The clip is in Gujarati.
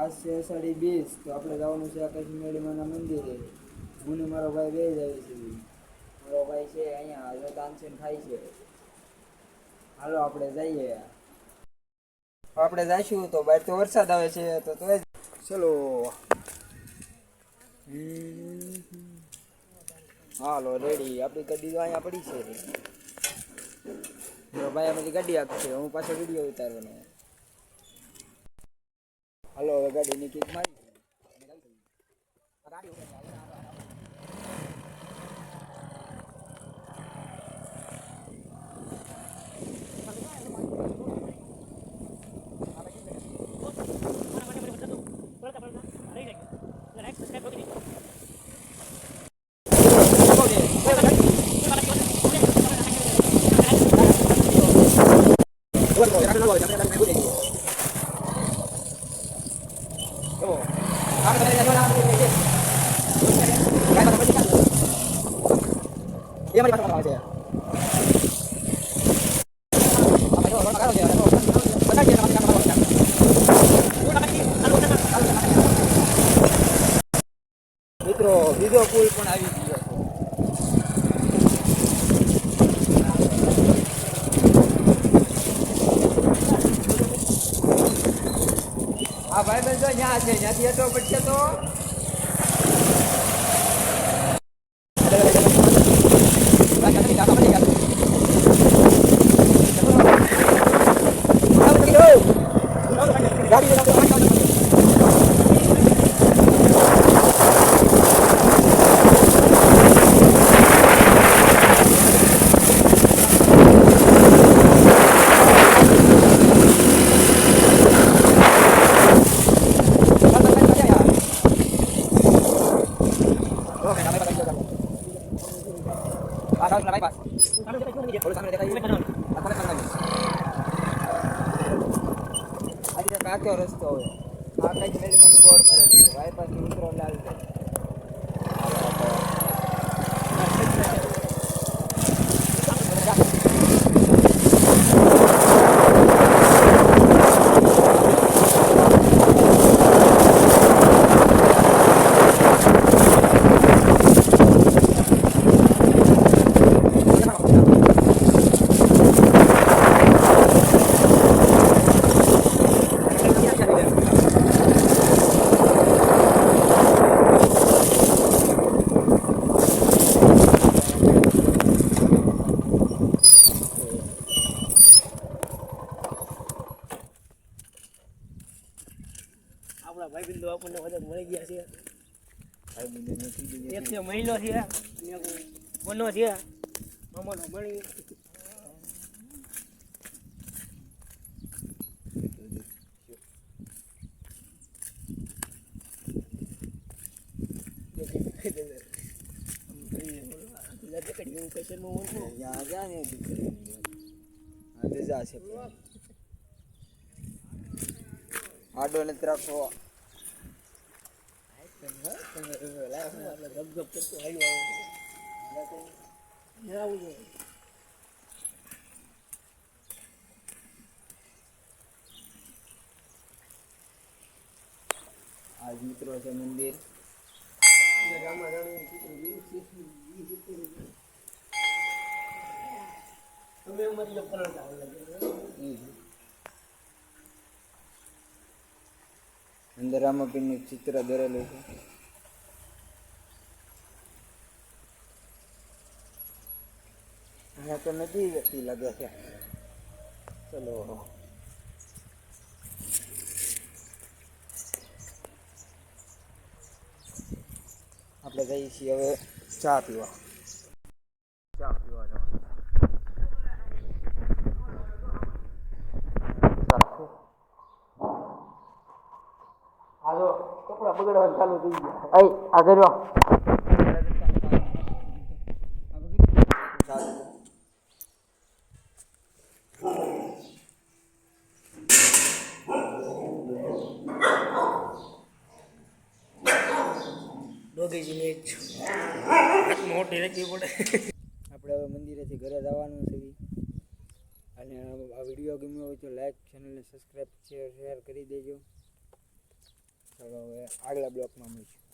આજ છે અષાઢી બીજ. તો આપણે જવાનું છે આકાશ મેળીમાના મંદિરે. હું મારો ભાઈ બે જાય છે મારો ભાઈ છે અહીંયા જો તાનસેન થાય છે. હાલો આપણે જઈએ. આપણે જઈશું તો બહાર તો વરસાદ આવે છે, તો તો ચલો. હાલો, રેડી. આપણી ગાડી તો અહીંયા પડી છે. મારો ભાઈ આમાંથી ગાડી આપશે. હું પાછો વીડિયો ઉતારવાનો. હાલો ગાડીની કિક મારી મિત્રો બીજો પુલ પણ આવી ગયો છે. આ ભાઈ બંધો ત્યાં છે? ત્યાંથી હતો પડશે તો? Kalau sampai dekat ini, kalau sampai dekat ini, કાચો રસ્તો હવે આ કઈ મેલીમાનું બોર્ડ મરેલું છે. ભાઈ પાસે ઉતરો લાલ છે આપણા ભાઈ બંધુ આપણને બધા મળી ગયા છે. એક છે મહિલો છે અને મનો છે. મામાનો મળી. ત્યાં જા ને હા. તે જા છે આડો નથી રાખવો. આજ મિત્રો છે મંદિર. અંદર રામાપીરનું ચિત્ર દોરેલું છે. અહીંયા તો નદી જતી લાગે છે. ચલો. આપણે જઈએ છીએ હવે ચા પીવા ચા પીવા જવાનું હાલો કપડા બગડવાનું ચાલુ થઈ ગયા. અય આ કર્યો. ડોગીજીને એક મોટી રાખવી પડે. આપણે હવે મંદિરેથી ઘરે જવાનું છે અને આ વીડિયો ગમ્યો હોય તો લાઈક ચેનલને સબસ્ક્રાઈબ શેર શેર કરી દેજો. હવે આગલા બ્લોકમાં મળીશું.